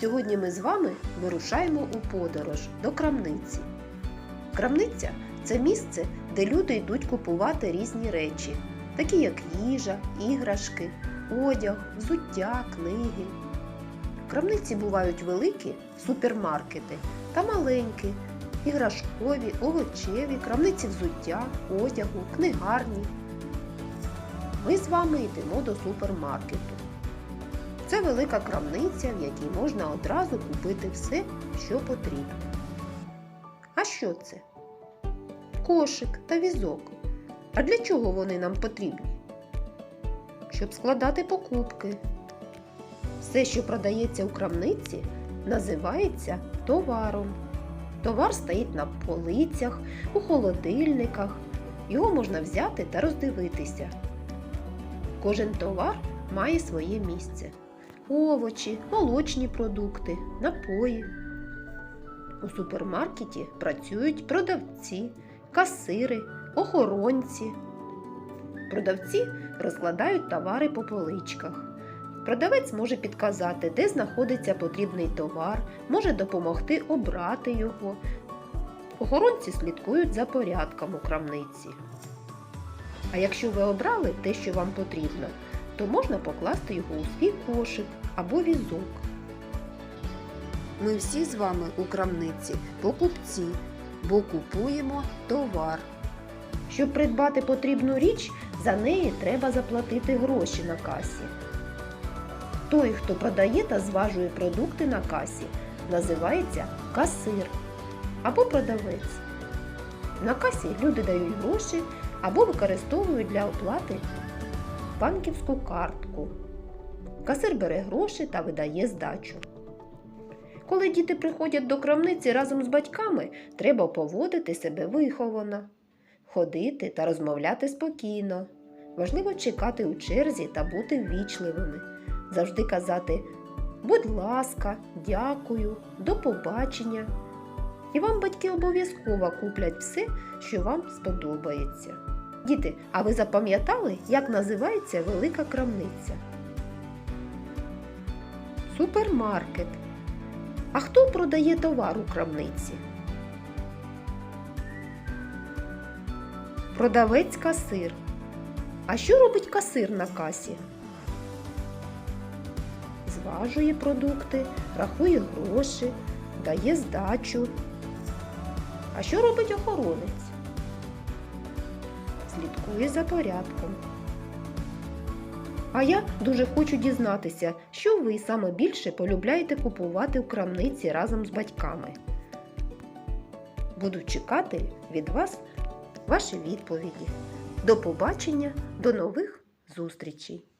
Сьогодні ми з вами вирушаємо у подорож до крамниці. Крамниця це місце, де люди йдуть купувати різні речі, такі як їжа, іграшки, одяг, взуття, книги. Крамниці бувають великі супермаркети та маленькі, іграшкові, овочеві, крамниці взуття, одягу, книгарні. Ми з вами йдемо до супермаркету. Це велика крамниця, в якій можна одразу купити все, що потрібно. А що це? Кошик та візок. А для чого вони нам потрібні? Щоб складати покупки. Все, що продається у крамниці, називається товаром. Товар стоїть на полицях, у холодильниках. Його можна взяти та роздивитися. Кожен товар має своє місце. Овочі, молочні продукти, напої. У супермаркеті працюють продавці, касири, охоронці. Продавці розкладають товари по поличках. Продавець може підказати, де знаходиться потрібний товар, може допомогти обрати його. Охоронці слідкують за порядком у крамниці. А якщо ви обрали те, що вам потрібно, то можна покласти його у свій кошик або візок. Ми всі з вами у крамниці покупці, бо купуємо товар. Щоб придбати потрібну річ, за неї треба заплатити гроші на касі. Той, хто продає та зважує продукти на касі, називається касир або продавець. На касі люди дають гроші або використовують для оплати банківську картку. Касир бере гроші та видає здачу. Коли діти приходять до крамниці разом з батьками, треба поводити себе виховано, ходити та розмовляти спокійно. Важливо чекати у черзі та бути ввічливими, завжди казати будь ласка, дякую, до побачення. І вам батьки обов'язково куплять все, що вам сподобається. Діти, а ви запам'ятали, як називається велика крамниця? Супермаркет. А хто продає товар у крамниці? Продавець касир. А що робить касир на касі? Зважує продукти, рахує гроші, дає здачу. А що робить охоронець? Слідкує за порядком. А я дуже хочу дізнатися, що ви саме більше полюбляєте купувати в крамниці разом з батьками. Буду чекати від вас ваші відповіді. До побачення, до нових зустрічей!